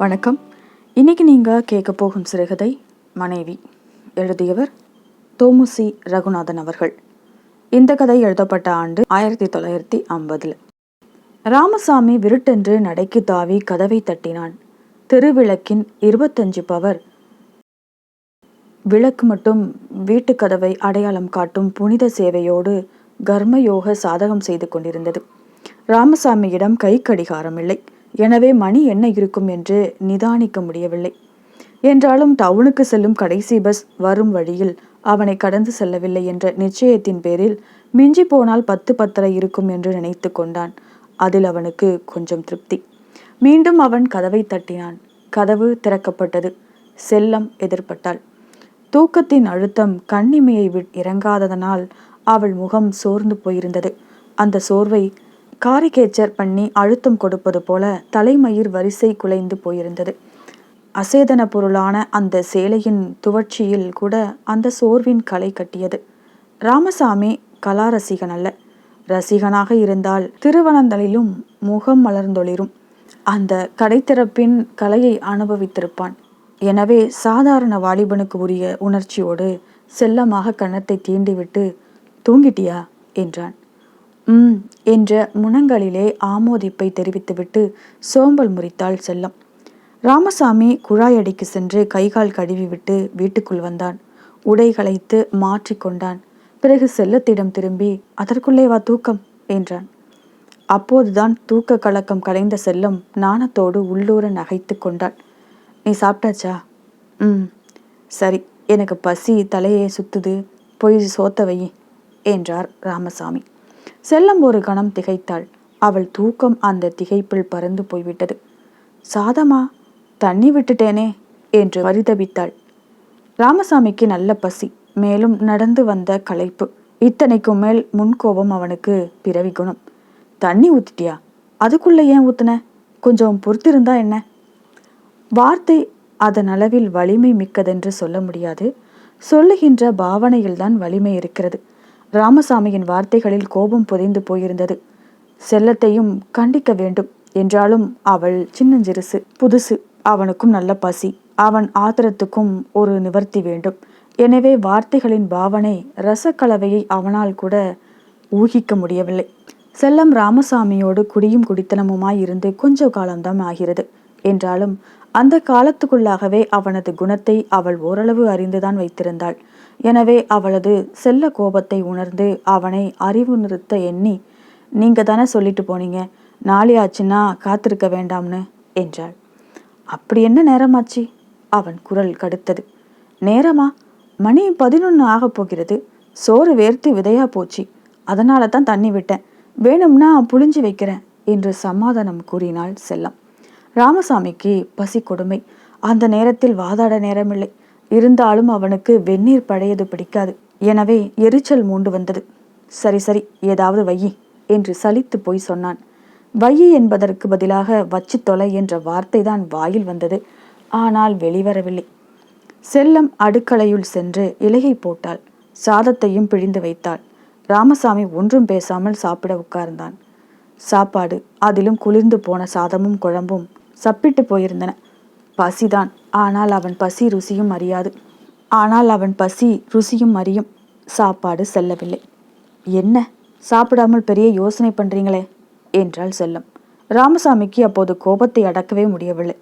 வணக்கம். இன்னைக்கு நீங்கள் கேட்க போகும் சிறுகதை மனைவி எழுதியவர் தோமுசி ரகுநாதன் அவர்கள். இந்த கதை எழுதப்பட்ட ஆண்டு ஆயிரத்தி தொள்ளாயிரத்தி ஐம்பதில். ராமசாமி விருட்டென்று நடைக்கு தாவி கதவை தட்டினான். திருவிளக்கின் இருபத்தஞ்சு பவர். விளக்கு மட்டும் வீட்டு கதவை அடையாளம் காட்டும் புனித சேவையோடு கர்மயோக சாதகம் செய்து கொண்டிருந்தது. ராமசாமியிடம் கை கடிகாரம் இல்லை எனவே மணி என்ன இருக்கும் என்று நிதானிக்க முடியவில்லை. என்றாலும் டவுனுக்கு செல்லும் கடைசி பஸ் வரும் வழியில் அவனை கடந்து செல்லவில்லை என்ற நிச்சயத்தின் பேரில் மிஞ்சி போனால் பத்து பத்தரை இருக்கும் என்று நினைத்து கொண்டான். அதில் அவனுக்கு கொஞ்சம் திருப்தி. மீண்டும் அவன் கதவை தட்டினான். கதவு திறக்கப்பட்டது. செல்லம் எதிர்பட்டாள். தூக்கத்தின் அழுத்தம் கண்ணிமையை விட் இறங்காததனால் அவள் முகம் சோர்ந்து போயிருந்தது. அந்த சோர்வை காரிகேச்சர் பண்ணி அழுத்தம் கொடுப்பது போல தலைமயிர் வரிசை குலைந்து போயிருந்தது. அசேதன பொருளான அந்த சேலையின் துவட்சியில் கூட அந்த சோர்வின் கலை கட்டியது. ராமசாமி கலா ரசிகன் அல்ல. ரசிகனாக இருந்தால் திருவனந்தலிலும் முகம் மலர்ந்தொளிரும். அந்த கடைத்திறப்பின் கலையை அனுபவித்திருப்பான். எனவே சாதாரண வாலிபனுக்கு உரிய உணர்ச்சியோடு செல்லமாக கன்னத்தை தீண்டிவிட்டு தூங்கிட்டியா? என்றான். ம் என்ற முனங்களிலே ஆமோதிப்பை தெரிவித்துவிட்டு சோம்பல் முறித்தாள் செல்லம். ராமசாமி குழாயடிக்கு சென்று கைகால் கழுவிவிட்டு வீட்டுக்குள் வந்தான். உடை களைத்து மாற்றிக்கொண்டான் பிறகு செல்லத்திடம் திரும்பி அதற்குள்ளே வா தூக்கம் என்றான். அப்போதுதான் தூக்க கலக்கம் கலைந்த செல்லம் நாணத்தோடு உள்ளூர நகைத்து கொண்டாள். நீ சாப்பிட்டாச்சா? ம் சரி எனக்கு பசி தலையே சுத்துது போய் சோத்த வை என்றார் ராமசாமி. செல்லம் ஒரு கணம் திகைத்தாள். அவள் தூக்கம் அந்த திகைப்பில் பறந்து போய்விட்டது. சாதமா தண்ணி விட்டுட்டேனே என்று பரிதபித்தாள் ராமசாமிக்கு நல்ல பசி மேலும் நடந்து வந்த களைப்பு. இத்தனைக்கும் மேல் முன்கோபம் அவனுக்கு பிறவி குணம். தண்ணி ஊத்திட்டியா? அதுக்குள்ள ஏன் ஊத்துன? கொஞ்சம் பொறுத்திருந்தா என்ன? வார்த்தை அதன் அளவில் வலிமை மிக்கதென்று சொல்ல முடியாது. சொல்லுகின்ற பாவனையில்தான் வலிமை இருக்கிறது. ராமசாமியின் வார்த்தைகளில் கோபம் புதைந்து போயிருந்தது. செல்லத்தையும் கண்டிக்க வேண்டும் என்றாலும் அவள் சின்னஞ்சிறுசு புதுசு அவனுக்கும் நல்ல பசி. அவன் ஆத்திரத்துக்கும் ஒரு நிவர்த்தி வேண்டும். எனவே வார்த்தைகளின் பாவனை ரசக்கலவையை அவனால் கூட ஊகிக்க முடியவில்லை. செல்லம் ராமசாமியோடு குடியும் குடித்தனமுமாய் இருந்து கொஞ்ச காலம்தான் ஆகிறது என்றாலும் அந்த காலத்துக்குள்ளாகவே அவனது குணத்தை அவள் ஓரளவு அறிந்துதான் வைத்திருந்தாள். எனவே அவளது செல்ல கோபத்தை உணர்ந்து அவனை அறிவு நிறுத்த எண்ணி நீங்க தானே சொல்லிட்டு போனீங்க? நாளை ஆச்சுன்னா காத்திருக்க வேண்டாம்னு என்றாள். அப்படி என்ன நேரமாச்சு? அவன் குரல் கடுத்தது. நேரமா? மணி பதினொன்று ஆகப் போகிறது. சோறு வேர்த்து விதையா போச்சு. அதனால தான் தண்ணி விட்டேன். வேணும்னா புழிஞ்சு வைக்கிறேன் என்று சமாதானம் கூறினாள் செல்லம். ராமசாமிக்கு பசி கொடுமை. அந்த நேரத்தில் வாதாட நேரமில்லை. இருந்தாலும் அவனுக்கு வெந்நீர் பழையது பிடிக்காது. எனவே எரிச்சல் மூண்டு வந்தது. சரி சரி ஏதாவது வையி என்று சலித்து போய் சொன்னான். வையி என்பதற்கு பதிலாக வச்சு தொலை என்ற வார்த்தை தான் வாயில் வந்தது. ஆனால் வெளிவரவில்லை. செல்லம் அடுக்களையுள் சென்று இலையை போட்டாள். சாதத்தையும் பிழிந்து வைத்தாள். ராமசாமி ஒன்றும் பேசாமல் சாப்பிட உட்கார்ந்தான். சாப்பாடு அதிலும் குளிர்ந்து போன சாதமும் குழம்பும் சப்பிட்டு போயிருந்தன. பசிதான். ஆனால் அவன் பசி ருசியும் அறியாது. ஆனால் அவன் பசி ருசியும் அறியும். சாப்பாடு செல்லவில்லை. என்ன? சாப்பிடாமல் பெரிய யோசனை பண்றீங்களே? என்றால் செல்லம். ராமசாமிக்கு அப்போது கோபத்தை அடக்கவே முடியவில்லை.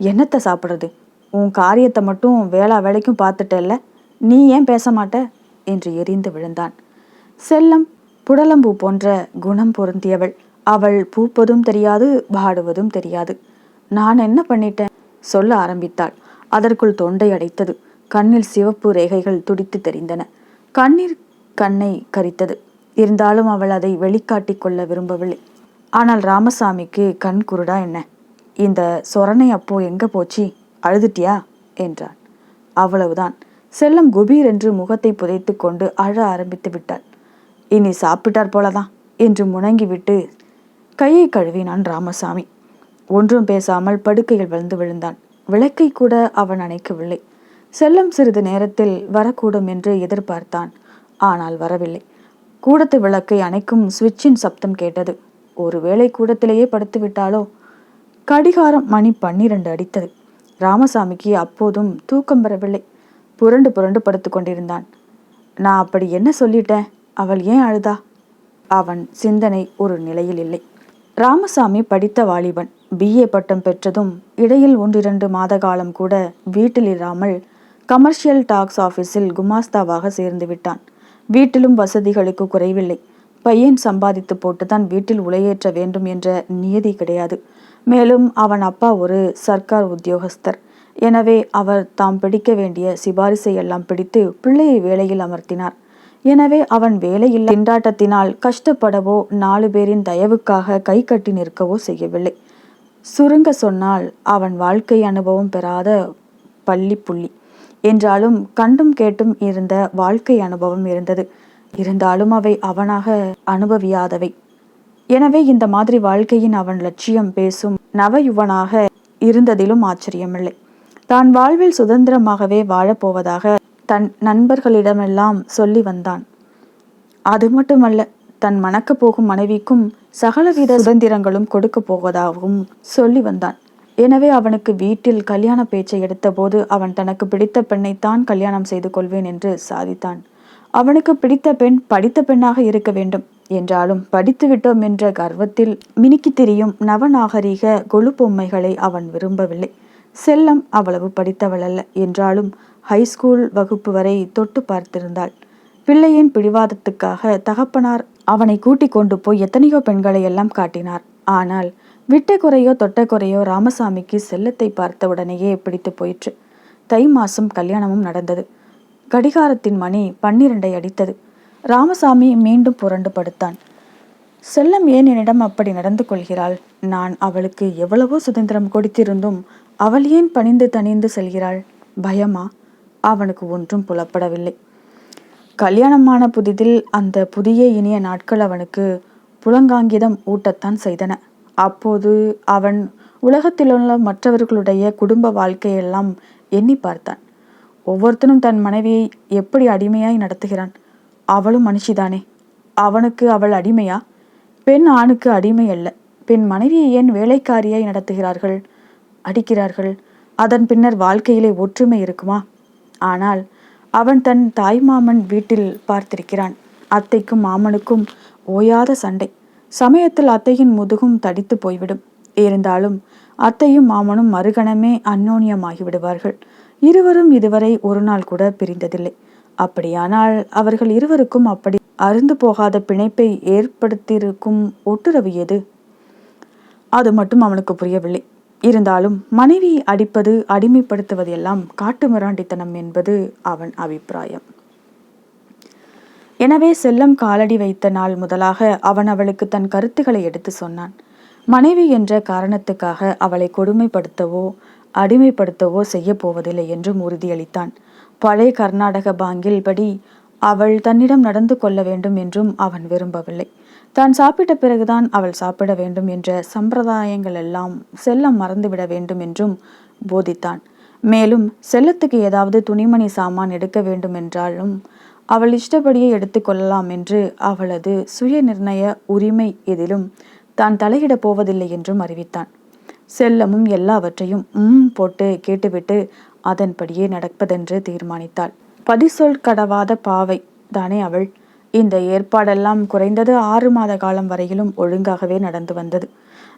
என்னத்தை சாப்பிட்றது? உன் காரியத்தை மட்டும் வேளா வேலைக்கும் பார்த்துட்டல்ல? நீ ஏன் பேச மாட்ட? என்று எரிந்து விழுந்தான். செல்லம் புடலம்பூ போன்ற குணம் பொருந்தியவள். அவள் பூப்பதும் தெரியாது பாடுவதும் தெரியாது. நான் என்ன பண்ணிட்டேன்? சொல்ல ஆரம்பித்தாள். அதற்குள் தொண்டை அடைத்தது. கண்ணில் சிவப்பு ரேகைகள் துடித்து தெரிந்தன. கண்ணீர் கண்ணை கரித்தது. இருந்தாலும் அவள் அதை வெளிக்காட்டிக் கொள்ள விரும்பவில்லை. ஆனால் ராமசாமிக்கு கண் குருடா என்ன? இந்த சொரணை அப்போ எங்க போச்சு? அழுதுட்டியா? என்றான் அவ்வளவுதான். செல்லம் குபீர் என்று முகத்தை புதைத்து கொண்டு அழ ஆரம்பித்து விட்டாள். இனி சாப்பிட்டார் போலதான் என்று முணங்கிவிட்டு கையை கழுவினான் ராமசாமி. ஒன்றும் பேசாமல் படுக்கையில் விழுந்து விழுந்தான். விளக்கை கூட அவன் அணைக்கவில்லை. செல்லம் சிறிது நேரத்தில் வரக்கூடும் என்று எதிர்பார்த்தான். ஆனால் வரவில்லை. கூடத்து விளக்கை அணைக்கும் சுவிட்சின் சப்தம் கேட்டது. ஒருவேளை கூடத்திலேயே படுத்து விட்டாலோ கடிகாரம் மணி பன்னிரண்டு அடித்தது. ராமசாமிக்கு அப்போதும் தூக்கம் வரவில்லை. புரண்டு புரண்டு படுத்து கொண்டிருந்தான். நான் அப்படி என்ன சொல்லிட்டேன்? அவள் ஏன் அழுதா? அவன் சிந்தனை ஒரு நிலையில் இல்லை. ராமசாமி படித்த வாலிபன். பிஏ பட்டம் பெற்றதும் இடையில் ஒன்றிரண்டு மாத காலம் கூட வீட்டில் இராமல் கமர்ஷியல் டாக்ஸ் ஆஃபீஸில் குமாஸ்தாவாக சேர்ந்து விட்டான். வீட்டிலும் வசதிகளுக்கு குறைவில்லை. பையன் சம்பாதித்து போட்டுதான் வீட்டில் உலையேற்ற வேண்டும் என்ற நியதி கிடையாது. மேலும் அவன் அப்பா ஒரு சர்க்கார் உத்தியோகஸ்தர். எனவே அவர் தாம் பிடிக்க வேண்டிய சிபாரிசை எல்லாம் பிடித்து பிள்ளையை வேலையில் அமர்த்தினார். எனவே அவன் வேலையில் திண்டாட்டத்தினால் கஷ்டப்படவோ நாலு பேரின் தயவுக்காக கை கட்டி நிற்கவோ செய்யவில்லை. சுருங்க சொன்னால் அவன் வாழ்க்கை அனுபவம் பெறாத பள்ளி புள்ளி. என்றாலும் கண்டும் கேட்டும் இருந்த வாழ்க்கை அனுபவம் இருந்தது. இருந்தாலும் அவை அவனாக அனுபவியாதவை. எனவே இந்த மாதிரி வாழ்க்கையின் அவன் லட்சியம் பேசும் நவயுவனாக இருந்ததிலும் ஆச்சரியமில்லை. தான் வாழ்வில் சுதந்திரமாகவே வாழப்போவதாக தன் நண்பர்களிடமெல்லாம் சொல்லி வந்தான். அது மட்டுமல்ல தன் மணக்கப் போகும் மனைவிக்கும் சகலவித சுதந்திரங்களும் கொடுக்க போவதாகவும் சொல்லி வந்தான். எனவே அவனுக்கு வீட்டில் கல்யாண பேச்சை எடுத்தபோது அவன் தனக்கு பிடித்த பெண்ணைத்தான் கல்யாணம் செய்து கொள்வேன் என்று சாதித்தான். அவனுக்கு பிடித்த பெண் படித்த பெண்ணாக இருக்க வேண்டும் என்றாலும் படித்து விட்டோம் என்ற கர்வத்தில் மினுக்கி திரியும் நவநாகரிக கொழு பொம்மைகளை அவன் விரும்பவில்லை. செல்லம் அவ்வளவு படித்தவள் அல்ல என்றாலும் ஹைஸ்கூல் வகுப்பு வரை தொட்டு பார்த்திருந்தாள். பிள்ளையின் பிடிவாதத்துக்காக தகப்பனார் அவனை கூட்டிக் கொண்டு போய் எத்தனையோ பெண்களை எல்லாம் காட்டினார். ஆனால் விட்ட குறையோ தொட்ட குறையோ ராமசாமிக்கு செல்லத்தை பார்த்தவுடனேயே பிடித்து போயிற்று. தை மாசம் கல்யாணமும் நடந்தது. கடிகாரத்தின் மணி பன்னிரண்டை அடித்தது. ராமசாமி மீண்டும் புரண்டு படுத்தான். செல்லம் ஏன் என்னிடம் அப்படி நடந்து கொள்கிறாள்? நான் அவளுக்கு எவ்வளவோ சுதந்திரம் கொடுத்திருந்தும் அவள் ஏன் பணிந்து தணிந்து செல்கிறாள்? பயமா? அவனுக்கு ஒன்றும் புலப்படவில்லை. கல்யாணமான புதிதில் அந்த புதிய இனிய நாட்கள் அவனுக்கு புலங்காங்கிதம் ஊட்டத்தான் செய்தன. அப்போது அவன் உலகத்திலுள்ள மற்றவர்களுடைய குடும்ப வாழ்க்கையெல்லாம் எண்ணி பார்த்தான். ஒவ்வொருத்தனும் தன் மனைவியை எப்படி அடிமையாய் நடத்துகிறான்? அவளும் மனுஷிதானே. அவனுக்கு அவள் அடிமையா? பெண் ஆணுக்கு அடிமை அல்ல. பெண் மனைவியை ஏன் வேலைக்காரியாய் நடத்துகிறார்கள்? அடிக்கிறார்கள். அதன் பின்னர் வாழ்க்கையிலே ஒற்றுமை இருக்குமா? ஆனால் அவன் தன் தாய்மாமன் வீட்டில் பார்த்திருக்கிறான். அத்தைக்கும் மாமனுக்கும் ஓயாத சண்டை. சமயத்தில் அத்தையின் முதுகும் தடித்து போய்விடும். இருந்தாலும் அத்தையும் மாமனும் மறுகணமே அந்யோன்யமாகி விடுவார்கள் இருவரும் இதுவரை ஒரு நாள் கூட பிரிந்ததில்லை. அப்படியானால் அவர்கள் இருவருக்கும் அப்படி அருந்து போகாத பிணைப்பை ஏற்படுத்தியிருக்கும் ஒட்டுறவு எது? அது மட்டும் அவனுக்கு புரியவில்லை. இருந்தாலும் மனைவி அடிப்பது அடிமைப்படுத்துவது எல்லாம் காட்டு மிராண்டித்தனம் என்பது அவன் அபிப்பிராயம். எனவே செல்லம் காலடி வைத்த நாள் முதலாக அவன் அவளுக்கு தன் கருத்துக்களை எடுத்து சொன்னான். மனைவி என்ற காரணத்துக்காக அவளை கொடுமைப்படுத்தவோ அடிமைப்படுத்தவோ செய்ய போவதில்லை என்றும் உறுதியளித்தான். பழைய கர்நாடக பாங்கில் படி அவள் தன்னிடம் நடந்து கொள்ள வேண்டும் என்றும் அவன் விரும்பவில்லை. தான் சாப்பிட்ட பிறகுதான் அவள் சாப்பிட வேண்டும் என்ற சம்பிரதாயங்கள் எல்லாம் செல்லம் மறந்துவிட வேண்டும் என்றும் போதித்தான். மேலும் செல்லத்துக்கு ஏதாவது துணிமணி சாமான் எடுக்க வேண்டும் என்றாலும் அவள் இஷ்டப்படியே எடுத்துக்கொள்ளலாம் என்று அவளது சுய நிர்ணய உரிமை எதிலும் தான் தலையிடப் போவதில்லை என்றும் அறிவித்தான். செல்லமும் எல்லாவற்றையும் உம் போட்டு கேட்டுவிட்டு அதன்படியே நடப்பதென்று தீர்மானித்தாள். பதிசொல் கடவாத பாவை தானே அவள். இந்த ஏற்பாடெல்லாம் குறைந்தது ஆறு மாத காலம் வரையிலும் ஒழுங்காகவே நடந்து வந்தது.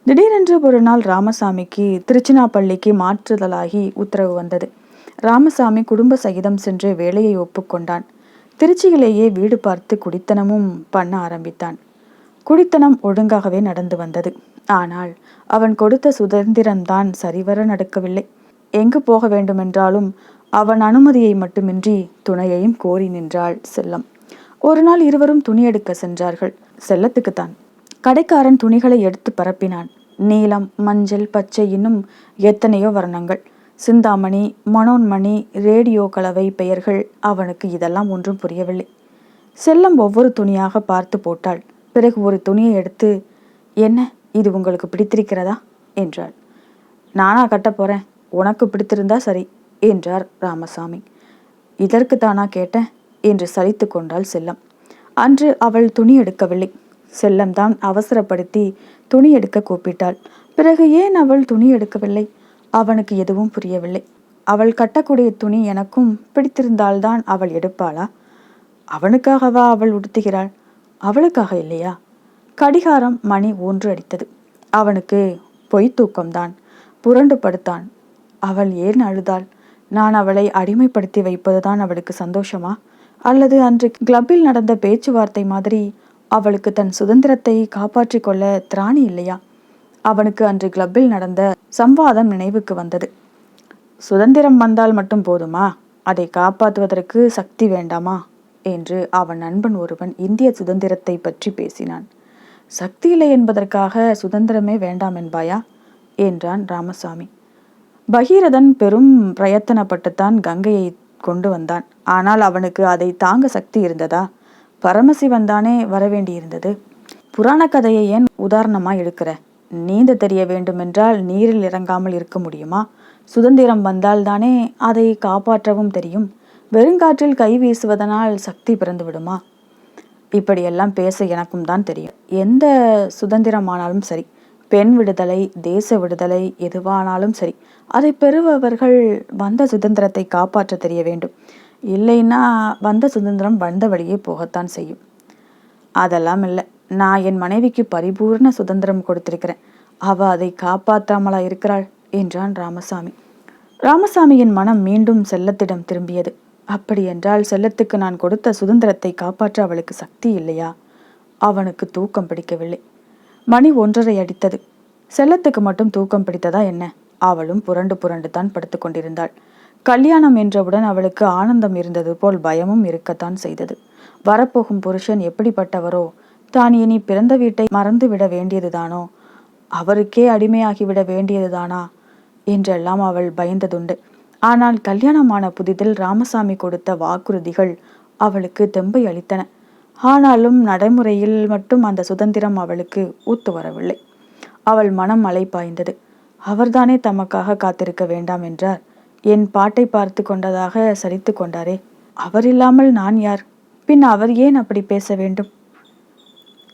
திடீரென்று ஒரு நாள் ராமசாமிக்கு திருச்சினாப்பள்ளிக்கு மாற்றுதலாகி உத்தரவு வந்தது. ராமசாமி குடும்ப சகிதம் சென்று வேலையை ஒப்புக்கொண்டான் திருச்சியிலேயே வீடு பார்த்து குடித்தனமும் பண்ண ஆரம்பித்தான். குடித்தனம் ஒழுங்காகவே நடந்து வந்தது. ஆனால் அவன் கொடுத்த சுதந்திரம்தான் சரிவர நடக்கவில்லை. எங்கு போக வேண்டுமென்றாலும் அவன் அனுமதியை மட்டுமின்றி துணையையும் கோரி நின்றாள் செல்லம். ஒரு நாள் இருவரும் துணி எடுக்க சென்றார்கள். செல்லத்துக்குத்தான். கடைக்காரன் துணிகளை எடுத்து பரப்பினான். நீலம் மஞ்சள் பச்சை இன்னும் எத்தனையோ வர்ணங்கள். சிந்தாமணி மனோன்மணி ரேடியோ கலவை பெயர்கள் அவனுக்கு இதெல்லாம் ஒன்றும் புரியவில்லை. செல்லம் ஒவ்வொரு துணியாக பார்த்து போட்டாள். பிறகு ஒரு துணியை எடுத்து என்ன? இது உங்களுக்கு பிடித்திருக்கிறதா? என்றாள். நானா கட்ட போறேன். உனக்கு பிடித்திருந்தா சரி என்றார் ராமசாமி. இதற்கு தானா கேட்டேன் என்று சலித்து கொண்டாள் செல்லம். அன்று அவள் துணி எடுக்கவில்லை. செல்லம்தான் அவசரப்படுத்தி துணி எடுக்க கூப்பிட்டாள். பிறகு ஏன் அவள் துணி எடுக்கவில்லை? அவனுக்கு எதுவும் புரியவில்லை. அவள் கட்டக்கூடிய துணி எனக்கும் பிடித்திருந்தால்தான் அவள் எடுப்பாளா? அவனுக்காகவா அவள் உடுத்துகிறாள்? அவளுக்காக இல்லையா? கடிகாரம் மணி ஒன்று அடித்தது. அவனுக்கு பொய் தூக்கம்தான். புரண்டு படுத்தான். அவள் ஏன் அழுதாள்? நான் அவளை அடிமைப்படுத்தி வைப்பதுதான் அவளுக்கு சந்தோஷமா? அல்லது அன்று கிளப்பில் நடந்த பேச்சுவார்த்தை மாதிரி அவளுக்கு தன் சுதந்திரத்தை காப்பாற்றிக் கொள்ள திராணி இல்லையா? அவனுக்கு அன்று கிளப்பில் நடந்த சம்வாதம் நினைவுக்கு வந்தது. சுதந்திரம் வந்தால் மட்டும் போதுமா? அதை காப்பாற்றுவதற்கு சக்தி வேண்டாமா? என்று அவன் நண்பன் ஒருவன் இந்திய சுதந்திரத்தை பற்றி பேசினான். சக்தி இல்லை என்பதற்காக சுதந்திரமே வேண்டாம் என்பாயா? என்றான் ராமசாமி. பகீரதன் பெரும் பிரயத்தனப்பட்டுத்தான் கங்கையை கொண்டு வந்தான். ஆனால் அவனுக்கு அதை தாங்க சக்தி இருந்ததா? பரமசிவன் தானே வரவேண்டியிருந்தது. புராண கதையை ஏன் உதாரணமா எடுக்கிற? நீந்த தெரிய வேண்டுமென்றால் நீரில் இறங்காமல் இருக்க முடியுமா? சுதந்திரம் வந்தால் தானே அதை காப்பாற்றவும் தெரியும். வெறுங்காற்றில் கை வீசுவதனால் சக்தி பிறந்து விடுமா? இப்படியெல்லாம் பேச எனக்கும் தான் தெரியும். எந்த சுதந்திரமானாலும் சரி பெண் விடுதலை தேச விடுதலை எதுவானாலும் சரி அதை பெறுபவர்கள் வந்த சுதந்திரத்தை காப்பாற்ற தெரிய வேண்டும். இல்லைன்னா வந்த சுதந்திரம் வந்த வழியே போகத்தான் செய்யும். அதெல்லாம் இல்லை. நான் என் மனைவிக்கு பரிபூர்ண சுதந்திரம் கொடுத்திருக்கிறேன். அவ அதை காப்பாற்றாமலா இருக்கிறாள்? என்றான் ராமசாமி. ராமசாமியின் மனம் மீண்டும் செல்லத்திடம் திரும்பியது. அப்படியென்றால் செல்லத்துக்கு நான் கொடுத்த சுதந்திரத்தை காப்பாற்ற அவளுக்கு சக்தி இல்லையா? அவனுக்கு தூக்கம் பிடிக்கவில்லை. மணி ஒன்றரை அடித்தது. செல்லத்துக்கு மட்டும் தூக்கம் பிடித்ததா என்ன? அவளும் புரண்டு புரண்டு தான் படுத்து கொண்டிருந்தாள் கல்யாணம் என்றவுடன் அவளுக்கு ஆனந்தம் இருந்தது போல் பயமும் இருக்கத்தான் செய்தது. வரப்போகும் புருஷன் எப்படிப்பட்டவரோ தான் இனி பிறந்த வீட்டை மறந்துவிட வேண்டியதுதானோ அவருக்கே அடிமையாகிவிட வேண்டியதுதானா என்றெல்லாம் அவள் பயந்ததுண்டு. ஆனால் கல்யாணமான புதிதில் ராமசாமி கொடுத்த வாக்குறுதிகள் அவளுக்கு தெம்பை அளித்தன. ஆனாலும் நடைமுறையில் மட்டும் அந்த சுதந்திரம் அவளுக்கு ஊத்து வரவில்லை. அவள் மனம் அலைப்பாய்ந்தது அவர்தானே தமக்காக காத்திருக்க வேண்டாம் என்றார். என் பாட்டை பார்த்து கொண்டதாக சரித்து கொண்டாரே அவர் இல்லாமல் நான் யார்? பின் அவர் ஏன் அப்படி பேச வேண்டும்?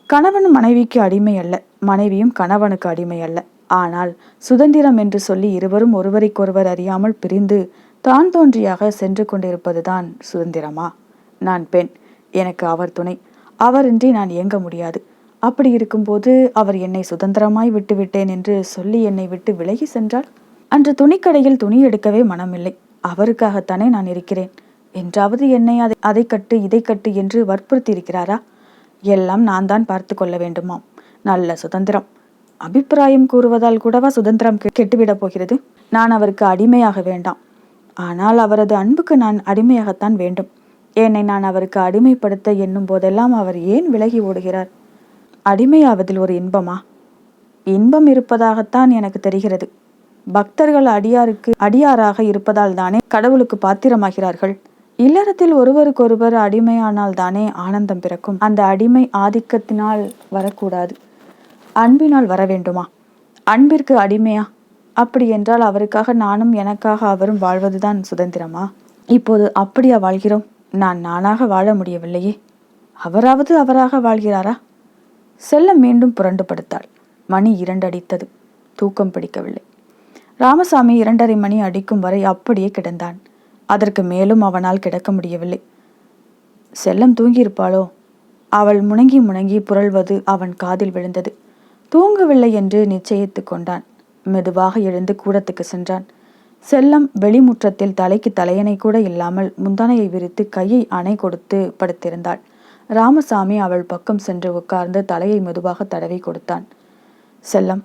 கணவன் மனைவிக்கு அடிமை அல்ல மனைவியும் கணவனுக்கு அடிமை அல்ல. ஆனால் சுதந்திரம் என்று சொல்லி இருவரும் ஒருவருக்கொருவர் அறியாமல் பிரிந்து தான் தோன்றியாக சென்று கொண்டிருப்பதுதான் சுதந்திரமா? நான் பெண் எனக்கு அவர் துணை. அவரின்றி நான் இயங்க முடியாது. அப்படி இருக்கும்போது அவர் என்னை சுதந்திரமாய் விட்டுவிட்டேன் என்று சொல்லி என்னை விட்டு விலகி சென்றால் அன்று துணிக்கடையில் துணி எடுக்கவே மனமில்லை. அவருக்காகத்தானே நான் இருக்கிறேன். என்றாவது என்னை அதை அதை கட்டு இதை கட்டு என்று வற்புறுத்தி இருக்கிறாரா எல்லாம் நான் தான் பார்த்து கொள்ள வேண்டுமாம். நல்ல சுதந்திரம். அபிப்பிராயம் கூறுவதால் கூடவா சுதந்திரம் கெட்டுவிடப் போகிறது? நான் அவருக்கு அடிமையாக வேண்டாம். ஆனால் அவரது அன்புக்கு நான் அடிமையாகத்தான் வேண்டும். என்னை நான் அவருக்கு அடிமைப்படுத்த எண்ணும் போதெல்லாம் அவர் ஏன் விலகி ஓடுகிறார்? அடிமையாவதில் ஒரு இன்பமா? இன்பம் இருப்பதாகத்தான் எனக்கு தெரிகிறது. பக்தர்கள் அடியாருக்கு அடியாராக இருப்பதால் தானே கடவுளுக்கு பாத்திரமாகிறார்கள். இல்லறத்தில் ஒருவருக்கொருவர் அடிமையானால் தானே ஆனந்தம் பிறக்கும். அந்த அடிமை ஆதிக்கத்தினால் வரக்கூடாது. அன்பினால் வர வேண்டுமா அன்பிற்கு அடிமையா? அப்படி என்றால் அவருக்காக நானும் எனக்காக அவரும் வாழ்வதுதான் சுதந்திரமா? இப்போது அப்படியா வாழ்கிறோம்? நான் நானாக வாழ முடியவில்லையே. அவராவது அவராக வாழ்கிறாரா? செல்ல மீண்டும் புரண்டு படுத்தாள் மணி இரண்டு அடித்தது தூக்கம் பிடிக்கவில்லை. ராமசாமி இரண்டரை மணி அடிக்கும் வரை அப்படியே கிடந்தான். அதற்கு மேலும் அவனால் கிடக்க முடியவில்லை. செல்லம் தூங்கியிருப்பாளோ? அவள் முணங்கி முணங்கி புரள்வது அவன் காதில் விழுந்தது. தூங்கவில்லை என்று நிச்சயித்து கொண்டான். மெதுவாக எழுந்து கூடத்துக்கு சென்றான். செல்லம் வெளிமுற்றத்தில் தலைக்கு தலையணை கூட இல்லாமல் முந்தானையை விரித்து கையை அணை கொடுத்து படுத்திருந்தாள். ராமசாமி அவள் பக்கம் சென்று உட்கார்ந்து தலையை மெதுவாக தடவி கொடுத்தான். செல்லம்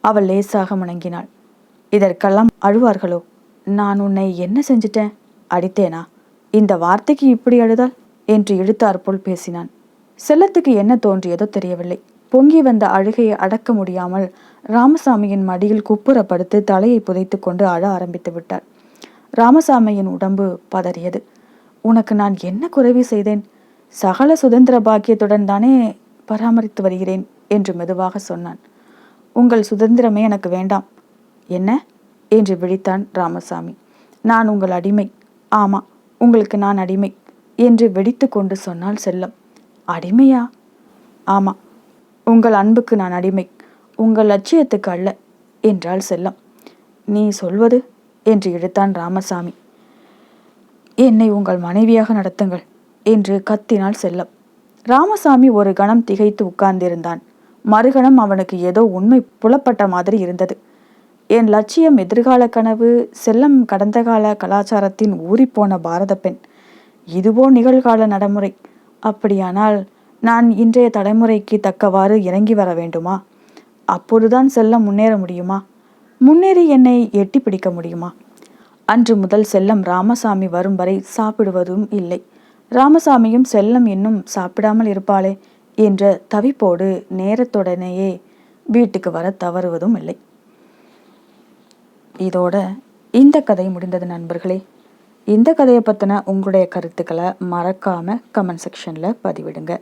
அவள் லேசாக முணங்கினாள். இதற்கெல்லாம் அழுவார்களோ? நான் உன்னை என்ன செஞ்சிட்டேன்? அடித்தேனா? இந்த வார்த்தைக்கு இப்படி அழுதால்? என்று இழுத்தாற்போல் பேசினான். செல்லத்துக்கு என்ன தோன்றியதோ தெரியவில்லை. பொங்கி வந்த அழுகையை அடக்க முடியாமல் ராமசாமியின் மடியில் குப்புறப்படுத்து தலையை புதைத்து கொண்டு அழ ஆரம்பித்து விட்டார். ராமசாமியின் உடம்பு பதறியது. உனக்கு நான் என்ன குறைவு செய்தேன்? சகல சுதந்திர பாக்கியத்துடன் தானே பராமரித்து வருகிறேன் என்று மெதுவாக சொன்னான். உங்கள் சுதந்திரமே எனக்கு வேண்டாம். என்ன? என்று விழித்தான் ராமசாமி. நான் உங்கள் அடிமை. ஆமா உங்களுக்கு நான் அடிமை என்று வெடித்து கொண்டு சொன்னால் செல்லம். அடிமையா? ஆமா உங்கள் அன்புக்கு நான் அடிமை. உங்கள் லட்சியத்துக்கு அல்ல என்றால் செல்லம். நீ சொல்வது? என்று இழுத்தான் ராமசாமி. என்னை உங்கள் மனைவியாக நடத்துங்கள். என்று கத்தினாள் செல்லம். ராமசாமி ஒரு கணம் திகைத்து உட்கார்ந்திருந்தான். மறுகணம் அவனுக்கு ஏதோ உண்மை புலப்பட்ட மாதிரி இருந்தது. என் லட்சியம் எதிர்கால கனவு செல்லம் கடந்த கால கலாச்சாரத்தின் ஊறிப்போன பாரத பெண். இதுவோ நிகழ்கால நடைமுறை. அப்படியானால் நான் இன்றைய தலைமுறைக்கு தக்கவாறு இறங்கி வர வேண்டுமா? அப்போதுதான் செல்லம் முன்னேற முடியுமா? முன்னேறி என்னை எட்டி பிடிக்க முடியுமா? அன்று முதல் செல்லம் ராமசாமி வரும் வரை சாப்பிடுவதும் இல்லை. ராமசாமியும் செல்லம் இன்னும் சாப்பிடாமல் இருப்பாளே என்ற தவிப்போடு நேரத்துடனேயே வீட்டுக்கு வர தவறுவதும் இல்லை. இதோட இந்த கதை முடிந்தது நண்பர்களே. இந்த கதையை பற்றின உங்களுடைய கருத்துக்களை மறக்காமல் கமெண்ட் செக்ஷனில் பதிவிடுங்க.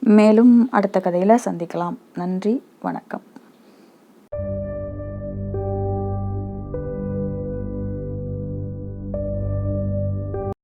மேலும் அடுத்த கதையில் சந்திக்கலாம். நன்றி வணக்கம்.